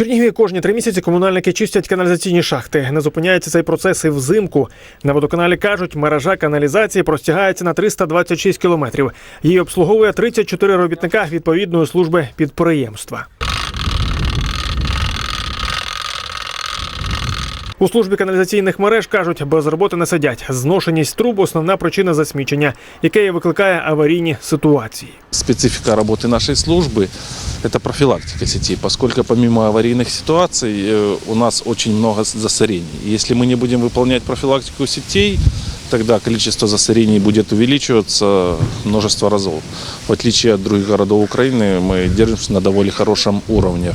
Чернігові кожні три місяці комунальники чистять каналізаційні шахти. Не зупиняється цей процес і взимку. На водоканалі кажуть, мережа каналізації простягається на 326 кілометрів. Її обслуговує 34 робітника відповідної служби підприємства. У службі каналізаційних мереж кажуть, без роботи не сидять. Зношеність труб основна причина засмічення, яке і викликає аварійні ситуації. Специфика работы нашей службы – это профилактика сетей, поскольку помимо аварийных ситуаций э, у нас очень много засорений. Если мы не будем выполнять профилактику сетей, тогда количество засорений будет увеличиваться множество разов. В отличие от других городов Украины, мы держимся на довольно хорошем уровне.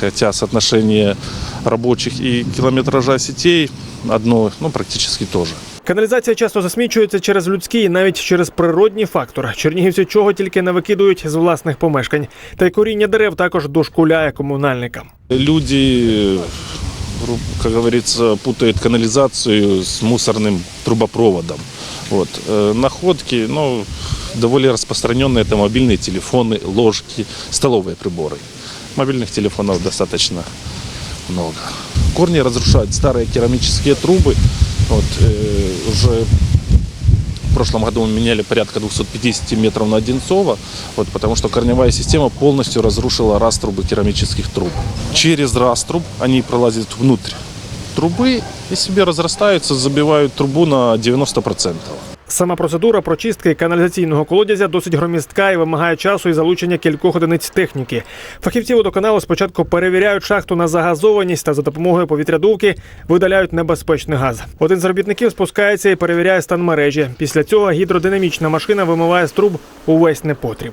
Хотя соотношение рабочих и километража сетей одно, ну, практически то же. Каналізація часто засмічується через людський і навіть через природні фактори. Чернігівці чого тільки не викидують з власних помешкань. Та й коріння дерев також дошкуляє комунальникам. Люди, как говорится, путают канализацию с мусорным трубопроводом. Вот. Э, Находки, ну, довольно распространенные это мобильные телефоны, ложки, столовые приборы. Мобильных телефонов достаточно много. Корни разрушают старые керамические трубы. Вот, э, уже в прошлом году мы меняли порядка 250 метров на Одинцово, вот, потому что корневая система полностью разрушила раструбы керамических труб. Через раструб они пролазят внутрь трубы и себе разрастаются, забивают трубу на 90%. Сама процедура прочистки каналізаційного колодязя досить громістка і вимагає часу і залучення кількох одиниць техніки. Фахівці водоканалу спочатку перевіряють шахту на загазованість та за допомогою повітрядувки видаляють небезпечний газ. Один з робітників спускається і перевіряє стан мережі. Після цього гідродинамічна машина вимиває з труб увесь непотріб.